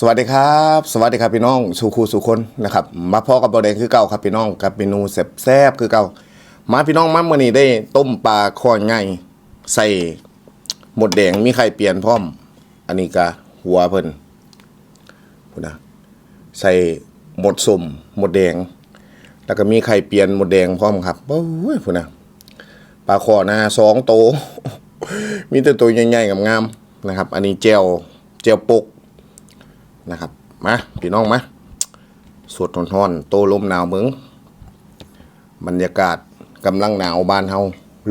สวัสดีครับ สวัสดีครับพี่น้องสุคูสุคนนะครับมาพ่อกับบอแดงคือเก่าครับพี่น้องกับเมนูแซ่บๆคือเก่ามาพี่น้องมาเมื่อนี้ได้ต้มปลาคอไงใส่หมดแดงมีไข่เปลี่ยนพร้อม อันนี้ก็หัวเพิ่นพูดนะใส่หมดสมหมดแดง แล้วก็มีไข่เปลี่ยนหมดแดงพร้อมครับโอ้ยพูดนะปลาคอหน้าสองโต มีแต่ตัวใหญ่ๆกับงามๆนะครับ อันนี้เจลเจลปก นะครับ มาพี่น้องมาสวดทอนๆโตลมหนาวเมืองบรรยากาศกำลังหนาวบ้านเฮา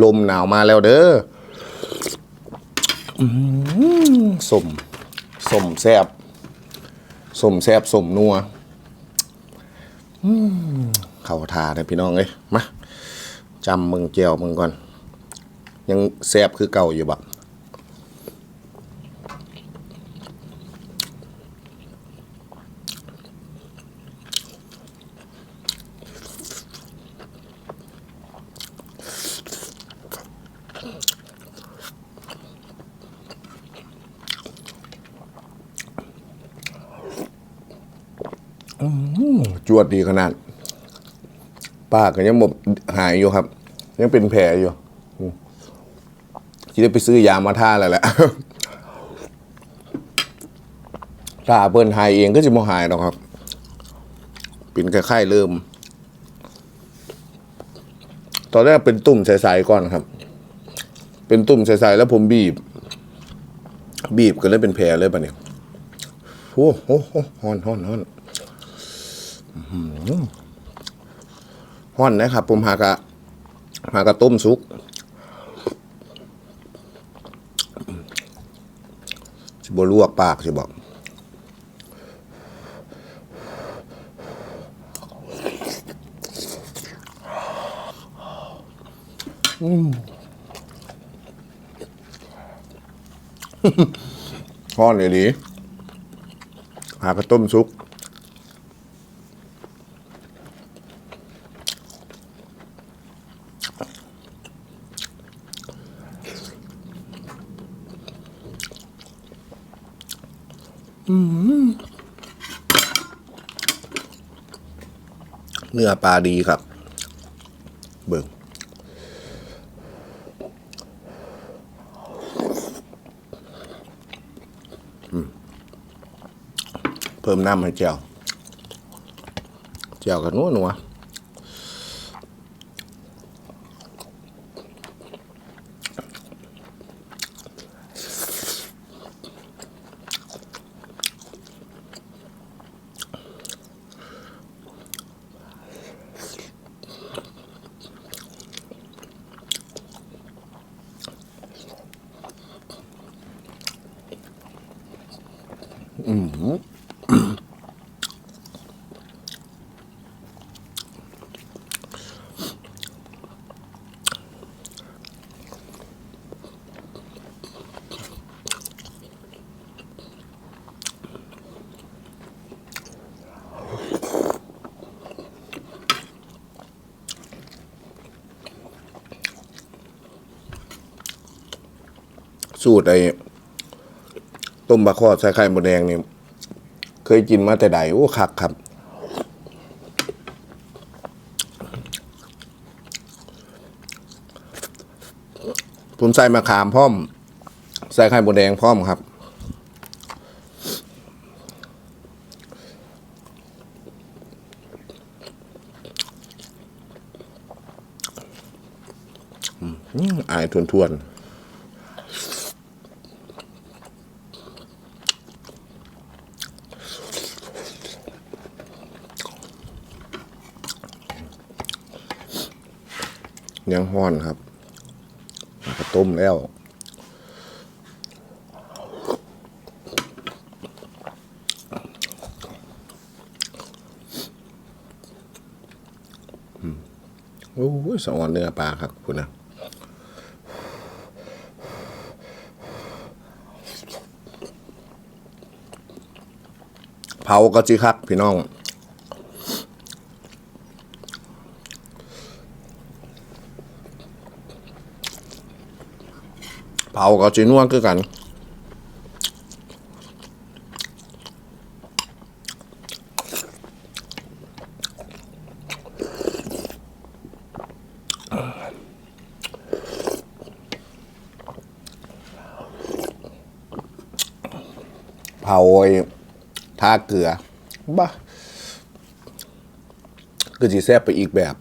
ลมหนาวมาแล้วเด้อสมสมแซบสมแซบสมนัวเข้าทาเลยพี่น้องเอ้ยมาจำมึงเจียวมึงก่อน ยังแซบคือเก่าอยู่แบ จวดดีขนาดป้าก็ยังหมบหายอยู่ครับ ยังเป็นแผลอยู่ที่ได้ไปซื้อยามาท่าแล้วแหละถ้าเปิ้นหายเองก็จะไม่หายหรอกครับ เป็นแค่ไข้เริ่ม ตอนแรกเป็นตุ่มใสๆก่อนครับ เป็นตุ่มใสๆแล้วผมบีบ บีบก็เลยเป็นแผลเลยปะเนี่ยโอ้โหฮอนฮอนฮอน ห่อนนะครับ ผมหากะหากะต้มซุกสิบลวกปากสิบอกอืมห่อนเลยดีหากะต้มซุก เนื้อปลาดีครับ เบิ่งเพิ่มน้ำให้เจียวเจียวกับนัวนัว สูตรไอ้ต้มบะคอดใส่ไข่หมดแดงนี่ เคยกินมาแต่ใดโอ้คักครับ ผมใส่มะขามพร้อม ใส่ไข่หมดแดงพร้อมครับอืมอายทวนๆ ยังห้อนครับก็ต้มแล้วอืมโอ้ยสองอนเนื้อปลาครับคุณนะเผาก็จิคักพี่น้อง เผากับจีนวคือกัน เผาไอ้ท่าเกลือบ้าคือจีแซ่บไปอีกแบบ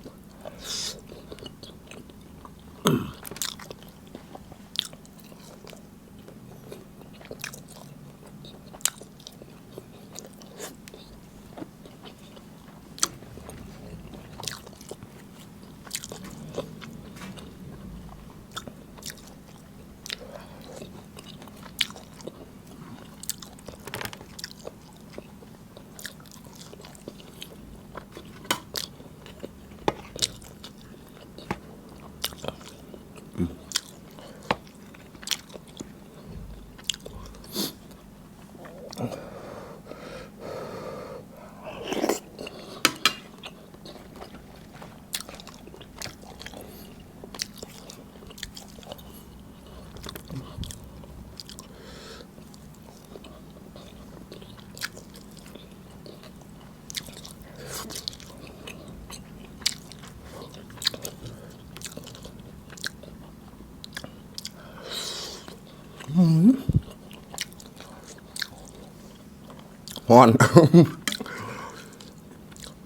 ฮ้อน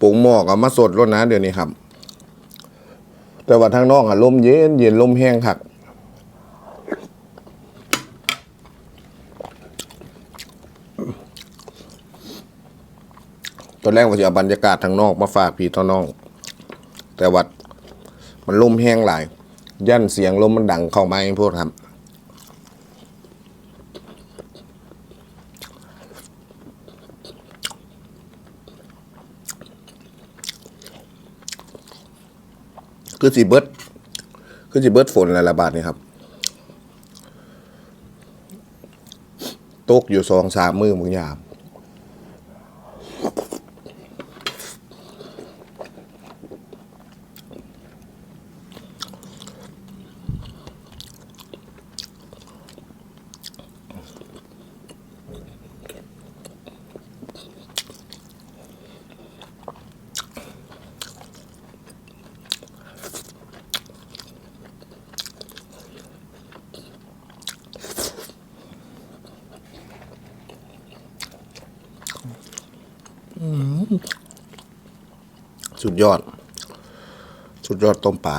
ปรุงหมอกอามาสดรถนะเดี๋ยวนี้ครับ แต่ว่าทางนอกอะลมเย็นเย็นลมแห้งคักตอนแรกว่าจะเอาบรรยากาศทางนอกมาฝากพี่ตอนน้อง แต่ว่ามันลมแห้งหลายย่านเสียงลมมันดังเข้ามาเองพวกครับ คือสีเบิร์ดคือสีเบิร์ดฝนอะไรละบาทนี่ครับตกอยู่สองสามมือมึงยาม สุดยอด สุดยอดต้มปลา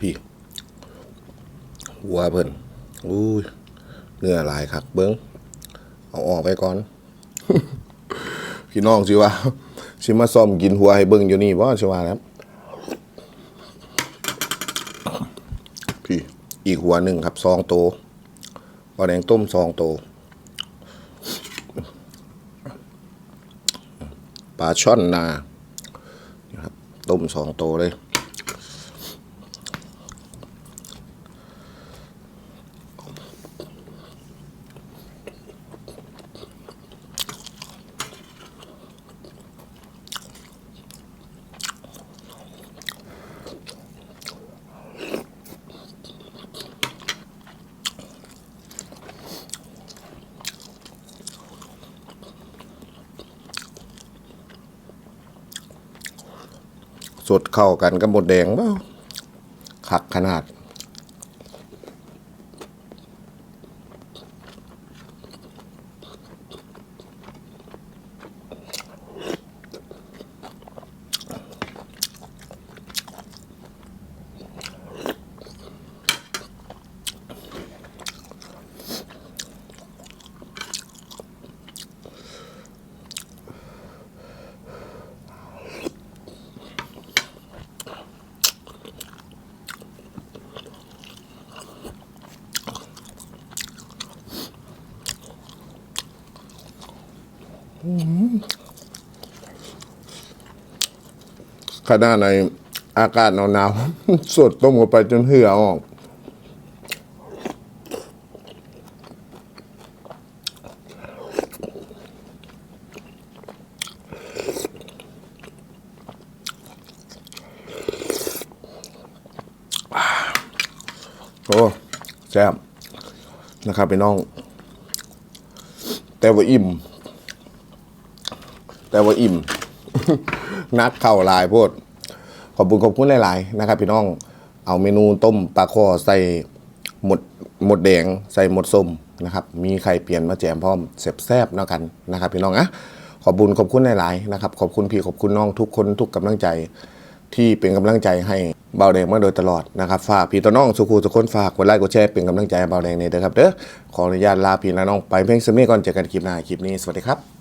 พี่ หัวเพิ่นอุ้ยเนื้อลายคักเบิ้งเอาออกไปก่อน พี่น้องสิว่าสิมาซ่อมกินหัวให้เบิ้งอยู่นี่บ่สิว่าครับพี่อีกหัวหนึ่งครับสองโตปลาแดงต้มสองโตปลาช่อนนาครับต้มสองโตเลย สดเข้ากันกับหมดแดงบ่คักขนาด ขนาดในอากาศหนาวๆสดต้มกันไปจนเหือออก โอ้แซ่บนะครับพี่น้อง แต่ว่าอิ่ม แต่ว่าอิ่ม นักเข้าลายโพดขอบคุณขอบคุณหลาย ๆ นะครับ พี่น้องเอาเมนูต้มปลาคอใส่หมดหมดแดงใส่หมดส้มนะครับ มีไข่เปลี่ยนมาแจมพร้อมแซ่บๆเนาะกันนะครับ พี่น้องอะขอบคุณขอบคุณหลาย ๆ นะครับ ขอบคุณพี่ขอบคุณน้องทุกคนทุกกำลังใจ ที่เป็นกำลังใจให้เบาแดงมาโดยตลอดนะครับฝากพี่ต่อน้องสุขูทุกคนฝากกดไลค์กดแชร์เป็นกำลังใจเบาแดงในเด้อครับเด้อขออนุญาตลาพี่และน้องไปเพียงสมีก่อนเจอกันคลิปหน้าคลิปนี้สวัสดีครับ